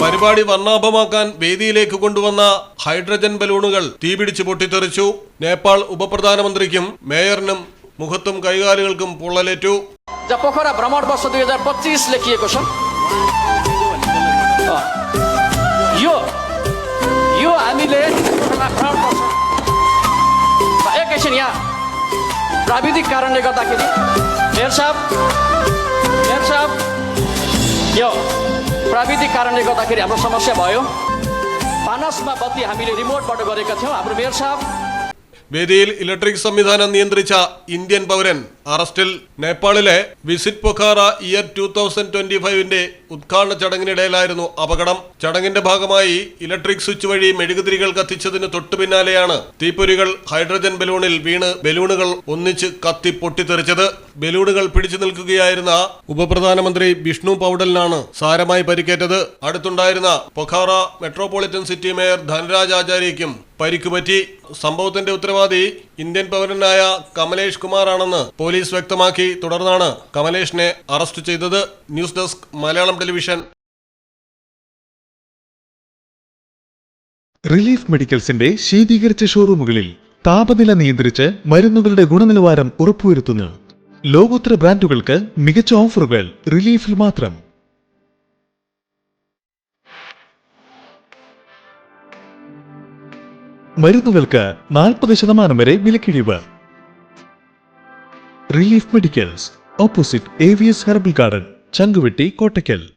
പരിപാടി വർണ്ണാഭമാക്കാൻ വേദിയിലേക്ക് കൊണ്ടുവന്ന ഹൈഡ്രജൻ ബലൂണുകൾ തീപിടിച്ച് പൊട്ടിത്തെറിച്ചു നേപ്പാൾ ഉപപ്രധാനമന്ത്രിക്കും മേയറിനും മുഖത്തും കൈകാലുകൾക്കും പൊള്ളലേറ്റു जब पोखरा भ्रमण वर्ष दुई हजार पच्चिस लेखिएको छ अ, यो यो हामीले पोखरा भ्रमण वर्ष र एकैछिन यहाँ प्राविधिक कारणले गर्दाखेरि मेयर साहब मेयर साहब यो प्राविधिक कारणले गर्दाखेरि हाम्रो समस्या भयो। पानसमा बत्ती हामीले रिमोटबाट गरेका थियौँ। हाम्रो मेयर साहब വേദിയിൽ ഇലക്ട്രിക് സംവിധാനം നിയന്ത്രിച്ച ഇന്ത്യൻ പൗരൻ അറസ്റ്റിൽ നേപ്പാളിലെ visit Pokhara year two thousand twenty ഫൈവിന്റെ ഉദ്ഘാടന ചടങ്ങിനിടയിലായിരുന്നു അപകടം. ചടങ്ങിന്റെ ഭാഗമായി ഇലക്ട്രിക് സ്വിച്ച് വഴി മെഴുകുതിരികൾ കത്തിച്ചതിന് തൊട്ടു പിന്നാലെയാണ് തീപ്പൊരികൾ ഹൈഡ്രജൻ ബലൂണിൽ വീണ് ബലൂണുകൾ ഒന്നിച്ച് കത്തി പൊട്ടിത്തെറിച്ചത്. ബലൂണുകൾ പിടിച്ചു നിൽക്കുകയായിരുന്ന ഉപപ്രധാനമന്ത്രി വിഷ്ണു പൗഡലിനാണ് സാരമായി പരിക്കേറ്റത്. അടുത്തുണ്ടായിരുന്ന Pokhara metropolitan city mayor Dhanraj ആചാര്യയ്ക്കും പരിക്കുപറ്റി സംഭവത്തിന്റെ ഉത്തരവാദി ഇന്ത്യൻ പൗരനായ കമലേഷ് കുമാറാണെന്ന് പോലീസ് വ്യക്തമാക്കി. തുടർന്നാണ് കമലേഷിനെ അറസ്റ്റ് ചെയ്തത്. News desk Malayalam television. Relief മെഡിക്കൽസിന്റെ ശീതീകരിച്ച ഷോറൂമുകളിൽ താപനില നിയന്ത്രിച്ച് മരുന്നുകളുടെ ഗുണനിലവാരം ഉറപ്പുവരുത്തുന്നു. ലോകോത്തര ബ്രാൻഡുകൾക്ക് മികച്ച ഓഫറുകൾ റിലീഫിൽ മാത്രം. മരുന്നുകൾക്ക് നാൽപ്പത് ശതമാനം വരെ വിലക്കിഴിവ്. റിലീഫ് മെഡിക്കൽസ് ഓപ്പോസിറ്റ് ഏവിയസ് ഹെർബൽ ഗാർഡൻ ചങ്കുവെട്ടി കോട്ടയ്ക്കൽ.